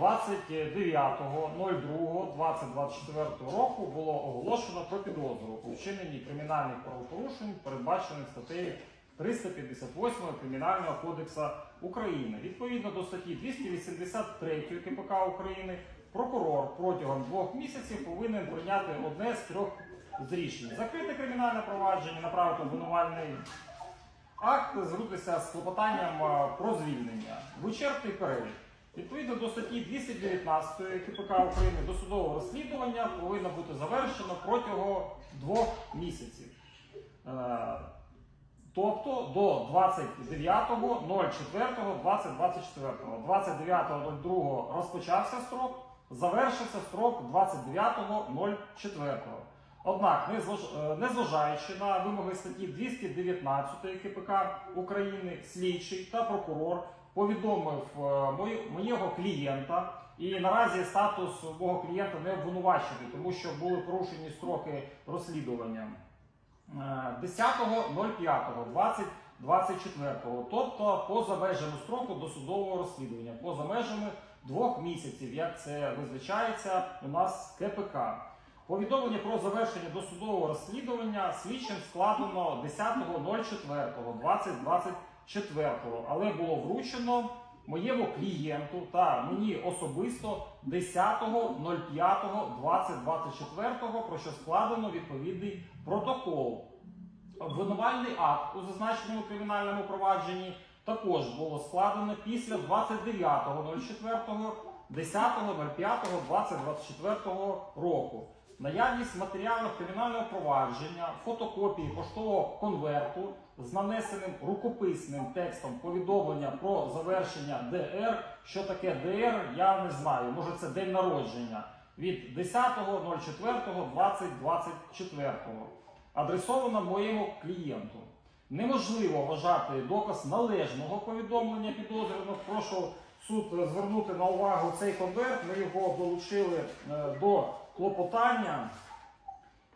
29.02.2024 року було оголошено про підозру у вчиненні кримінальних правопорушень, передбачених статтею 358 Кримінального кодексу України. Відповідно до статті 283 КПК України, прокурор протягом двох місяців повинен прийняти одне з трьох з рішень: закрити кримінальне провадження, направити обвинувальний акт, звернутися з клопотанням е, про звільнення, вичерпний перелік. Відповідно до статті 219 КПК України досудове розслідування повинно бути завершено протягом двох місяців. Е, Тобто до 29.04.2024. 29.02 розпочався строк, завершився строк 29.04. Однак, е, незважаючи на вимоги статті 219 КПК України, слідчий та прокурор повідомив е, моєго клієнта, і наразі статус мого клієнта не обвинувачений, тому що були порушені строки розслідування. Е, 10.05.2024, тобто поза межами строку досудового розслідування, поза межами двох місяців, як це визначається у нас КПК. Повідомлення про завершення досудового розслідування слідчим складено 10.04.2024, але було вручено моєму клієнту та мені особисто 10.05.2024, про що складено відповідний протокол. Обвинувальний акт у зазначеному кримінальному провадженні також було складено після 29.04, 10.05.2024 року. Наявність матеріалів кримінального провадження, фотокопії поштового конверту з нанесеним рукописним текстом повідомлення про завершення ДР. Що таке ДР, я не знаю. Може це день народження від 10.04.2024 адресовано моєму клієнту. Неможливо вважати доказ належного повідомлення підозрюваного. Прошу суд звернути на увагу цей конверт. Ми його долучили е, до клопотання,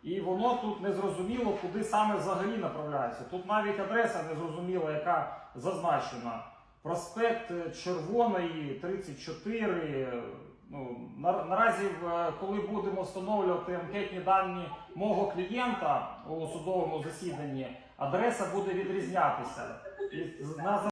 і воно тут не зрозуміло, куди саме взагалі направляється. Тут навіть адреса не зрозуміла, яка зазначена. Проспект Червоної 34. Ну, на- наразі, коли будемо встановлювати анкетні дані мого клієнта у судовому засіданні, адреса буде відрізнятися. І на